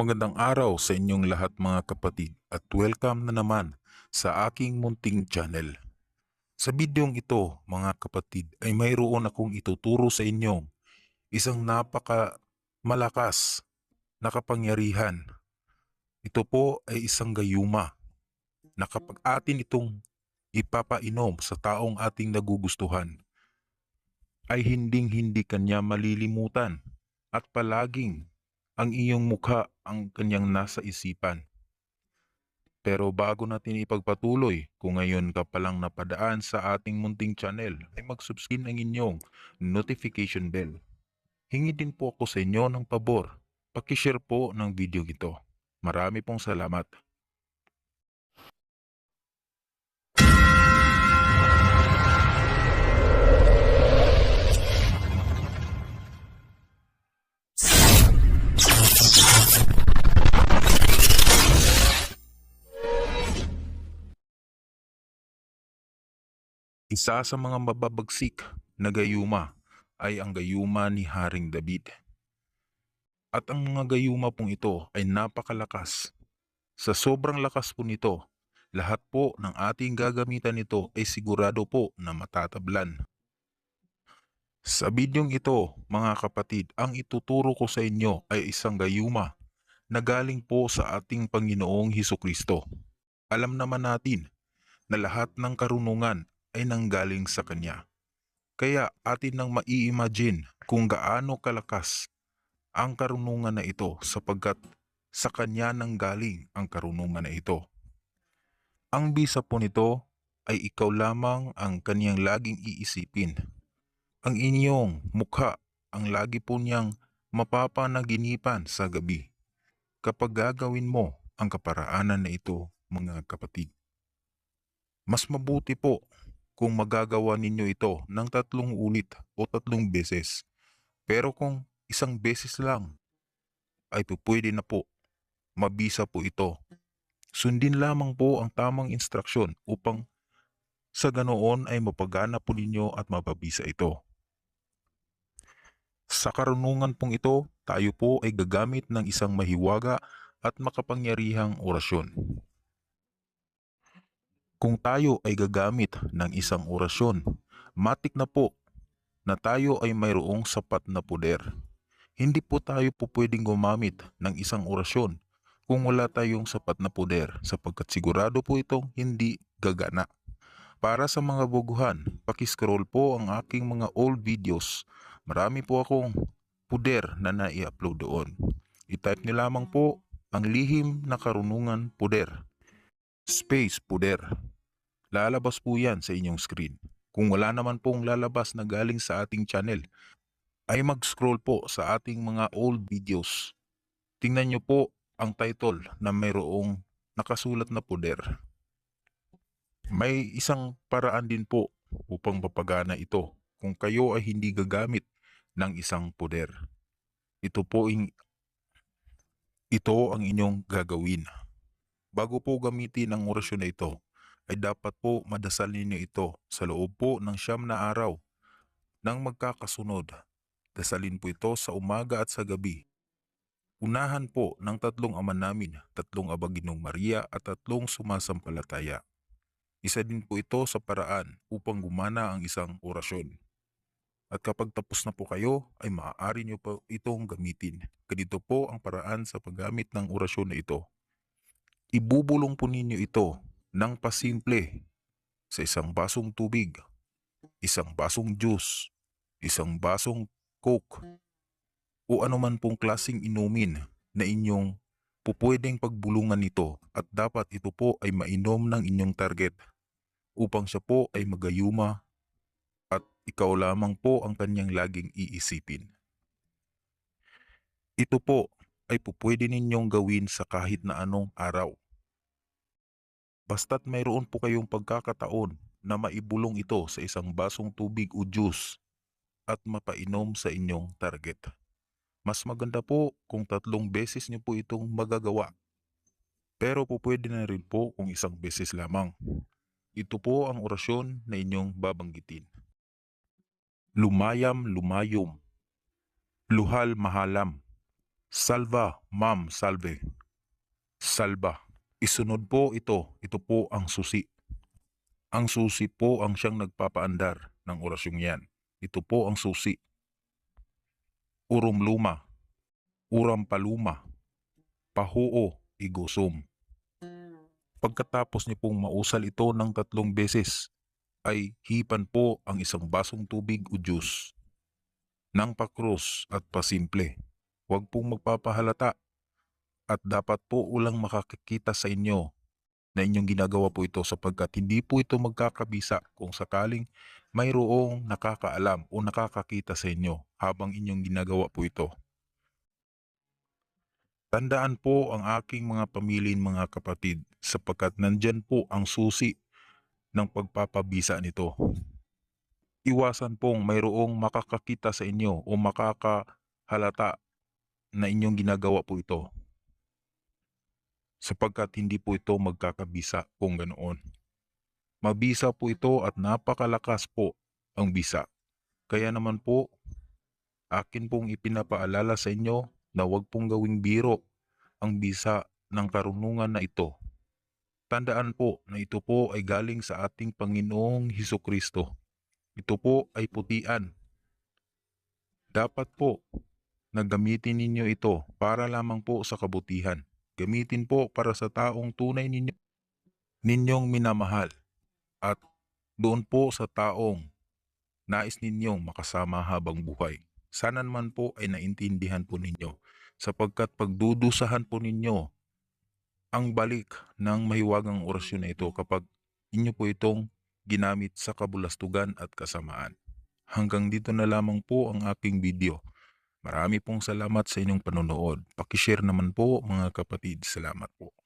Magandang araw sa inyong lahat mga kapatid at welcome na naman sa aking munting channel. Sa bidyong ito mga kapatid ay mayroon akong ituturo sa inyo isang napaka malakas na kapangyarihan. Ito po ay isang gayuma na kapag atin itong ipapainom sa taong ating nagugustuhan ay hinding hindi kanya malilimutan at palaging ang iyong mukha ang kanyang nasa isipan. Pero bago natin ipagpatuloy, kung ngayon ka palang napadaan sa ating munting channel, ay mag-subscribe ang inyong notification bell. Hingi din po ako sa inyo ng pabor. Pakishare po ng video ito. Marami pong salamat. Isa sa mga mababagsik na gayuma ay ang gayuma ni Haring David. At ang mga gayuma pong ito ay napakalakas. Sa sobrang lakas po nito, lahat po ng ating gagamitan nito ay sigurado po na matatablan. Sa bidyong ito, mga kapatid, ang ituturo ko sa inyo ay isang gayuma na galing po sa ating Panginoong Heso Kristo. Alam naman natin na lahat ng karunungan ay nanggaling sa Kanya. Kaya atin nang mai-imagine kung gaano kalakas ang karunungan na ito sapagkat sa Kanya nanggaling ang karunungan na ito. Ang bisa po nito ay ikaw lamang ang Kanyang laging iisipin. Ang inyong mukha ang lagi po niyang mapapanaginipan sa gabi kapag gagawin mo ang kaparaanan na ito mga kapatid. Mas mabuti po kung magagawa ninyo ito ng tatlong ulit o tatlong beses. Pero kung isang beses lang, ay pupwede na po. Mabisa po ito. Sundin lamang po ang tamang instruksyon upang sa ganoon ay mapagana po ninyo at mapabisa ito. Sa karunungan pong ito, tayo po ay gagamit ng isang mahiwaga at makapangyarihang orasyon. Kung tayo ay gagamit ng isang orasyon, matik na po na tayo ay mayroong sapat na puder. Hindi po tayo po pwedeng gumamit ng isang orasyon kung wala tayong sapat na puder sapagkat sigurado po itong hindi gagana. Para sa mga buguhan, pakiscroll po ang aking mga old videos. Marami po akong puder na nai-upload doon. I-type niyo lamang po ang lihim na karunungan puder. Space puder. Lalabas po yan sa inyong screen. Kung wala naman pong lalabas na galing sa ating channel, ay mag-scroll po sa ating mga old videos. Tingnan nyo po ang title na mayroong nakasulat na puder. May isang paraan din po upang mapagana ito kung kayo ay hindi gagamit ng isang puder. Ito po ing ito ang inyong gagawin. Bago po gamitin ang orasyon na ito, ay dapat po madasal ninyo ito sa loob po ng siyam na araw nang magkakasunod. Dasalin po ito sa umaga at sa gabi. Unahan po ng tatlong ama namin, tatlong abaginong Maria at tatlong sumasampalataya. Isa din po ito sa paraan upang gumana ang isang orasyon. At kapag tapos na po kayo, ay maaari nyo po itong gamitin. Ganito po ang paraan sa paggamit ng orasyon na ito. Ibubulong po ninyo ito ng pasimple sa isang basong tubig, isang basong juice, isang basong coke, o anuman pong klasing inumin na inyong pupwedeng pagbulungan nito at dapat ito po ay mainom ng inyong target upang siya po ay magayuma at ikaw lamang po ang kanyang laging iisipin. Ito po ay pupwede ninyong gawin sa kahit na anong araw. Basta't mayroon po kayong pagkakataon na maibulong ito sa isang basong tubig o juice at mapainom sa inyong target. Mas maganda po kung tatlong beses niyo po itong magagawa. Pero po pwede na rin po kung isang beses lamang. Ito po ang orasyon na inyong babanggitin. Lumayam lumayom. Luhal mahalam. Salva, ma'am, salve. Salba. Isunod po ito. Ito po ang susi. Ang susi po ang siyang nagpapaandar ng orasyong yan. Ito po ang susi. Urum luma. Uram paluma. Pahuo igusum. Pagkatapos niyo pong mausal ito ng tatlong beses, ay hipan po ang isang basong tubig o juice ng pakrus at pasimple. Huwag pong magpapahalata at dapat po ulang makakikita sa inyo na inyong ginagawa po ito sapagkat hindi po ito magkakabisa kung sakaling mayroong nakakaalam o nakakakita sa inyo habang inyong ginagawa po ito. Tandaan po ang aking mga pamilin mga kapatid sapagkat nandyan po ang susi ng pagpapabisa nito. Iwasan pong mayroong makakakita sa inyo o makakahalata na inyong ginagawa po ito sapagkat hindi po ito magkakabisa kung ganoon. Mabisa po ito at napakalakas po ang bisa. Kaya naman po, akin pong ipinapaalala sa inyo na huwag pong gawing biro ang bisa ng karunungan na ito. Tandaan po na ito po ay galing sa ating Panginoong Heso Kristo. Ito po ay putian. Dapat po na gamitin ninyo ito para lamang po sa kabutihan. Gamitin po para sa taong tunay ninyo, ninyong minamahal at doon po sa taong nais ninyong makasama habang buhay. Sana naman po ay naintindihan po ninyo sapagkat pagdudusahan po ninyo ang balik ng mahiwagang orasyon na ito kapag inyo po itong ginamit sa kabulastugan at kasamaan. Hanggang dito na lamang po ang aking video. Marami pong salamat sa inyong panonood. Pakishare naman po mga kapatid. Salamat po.